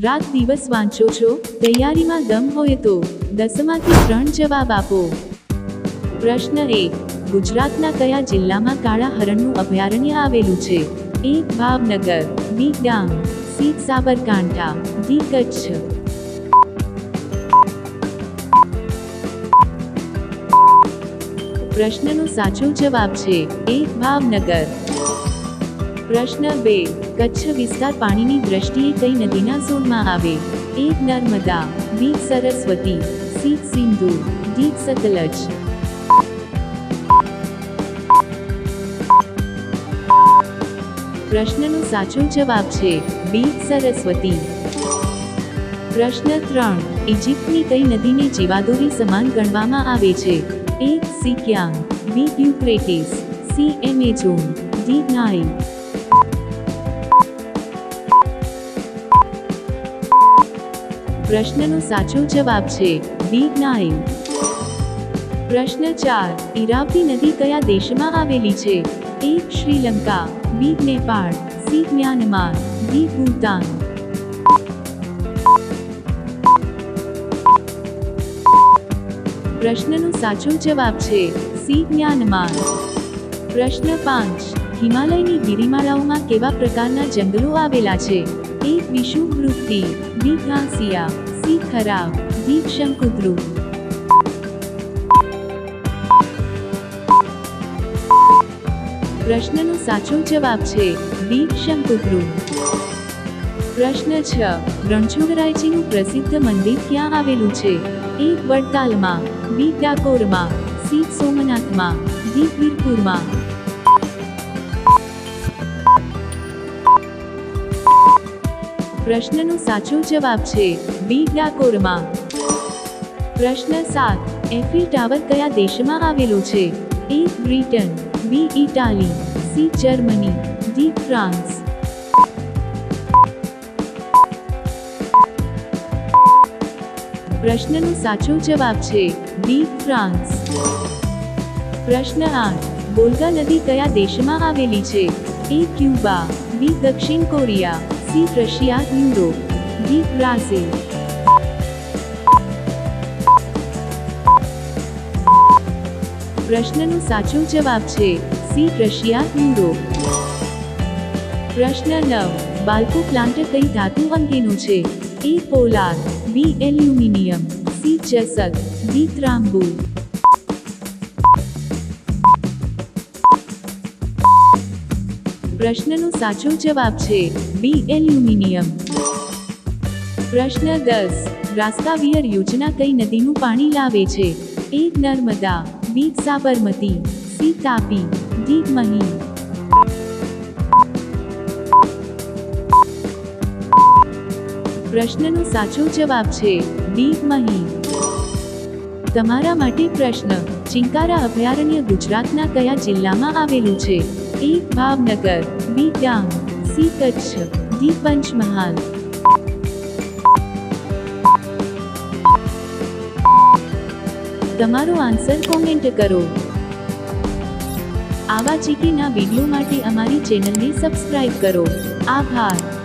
રાત દિવસ વાંચો છો? તૈયારીમાં દમ હોય તો દસમાંથી ત્રણ જવાબ આપો. પ્રશ્ન એક, ગુજરાતના કયા જિલ્લામાં કાળા હરણનું અભયારણ્ય આવેલું છે? એક Bhavnagar, B, Dang, C, Sabarkantha, D, Kutch. પ્રશ્નનો સાચો જવાબ છે એક ભાવનગર. પ્રશ્ન બે, કચ્છ વિસ્તાર પાણીની દ્રષ્ટિએ કઈ નદીના ઝોનમાં આવે? એક Narmada, B Saraswati, C Sindhu, D Sutlej. પ્રશ્નનો સાચો જવાબ છે, બી સરસ્વતી. પ્રશ્ન ત્રણ ઇજિપ્તની કઈ નદીને જીવાદોરી સમાન ગણવામાં આવે છે? એક સિક્યાંગ, B Euphrates, C Amazon, D Nile. પ્રશ્નનો સાચો જવાબ છે બી નાઇન. પ્રશ્ન ચાર ઇરાવતી નદી કયા દેશમાં આવેલી છે? A, Sri Lanka, B, Nepal, C, Myanmar, D, Bhutan. પ્રશ્નનો સાચો જવાબ છે સી, મ્યાનમાર. પ્રશ્ન પાંચ, હિમાલયની ગિરિમાળાઓમાં કેવા પ્રકારના જંગલો આવેલા છે? એક વિષુવવૃત્તિ બી ઘાસિયા સી ખરાબ ડી શંકુદ્રુ પ્રશ્નનો સાચો જવાબ છે બી શંકુદ્રુ પ્રશ્ન છ રણછોડરાયજીનું પ્રસિદ્ધ મંદિર ક્યાં આવેલું છે એક વડતાલમાં બી ડાકોરમાં સી સોમનાથમાં ડી વીરપુરમાં પ્રશ્નનો સાચો જવાબ છે બી ડાકોરમાં. પ્રશ્ન સાત એફિલ ટાવર કયા દેશમાં આવેલો છે? A Britain, B Italy, C Germany, D France. પ્રશ્નનો સાચો જવાબ છે બી ફ્રાન્સ. પ્રશ્ન આઠ બોલ્ગા નદી કયા દેશમાં આવેલી છે? એ ક્યુબા, બી દક્ષિણ Korea. C Russia Europe D Brazil પ્રશ્નનો સાચો જવાબ છે સી રશિયા યુરોપ પ્રશ્ન નવ. બાલ્કો પ્લાન્ટ કઈ ધાતુ અંગેનું છે? એ પોલાર બી એલ્યુમિનિયમ સી ચસક ડી ત્રાંબુ પ્રશ્નનો સાચો જવાબ છે બી એલ્યુમિનિયમ પ્રશ્ન દસ રાસ્તાવિયર યોજના કઈ નદીનું પાણી લાવે છે? A Narmada B Sabarmati C Tapi D Mahi. પ્રશ્નનો સાચો જવાબ છે ડી મહી. તમારા માટે પ્રશ્ન, ચિંકારા અભયારણ્ય ગુજરાતના કયા જિલ્લામાં આવેલું છે? એક Bhavnagar B Dang C Kutch D Panchmahal તમારો આન્સર કોમેન્ટ કરો. આવા ચીકીના વીડિયો માટે અમારી ચેનલને સબસ્ક્રાઇબ કરો. આભાર.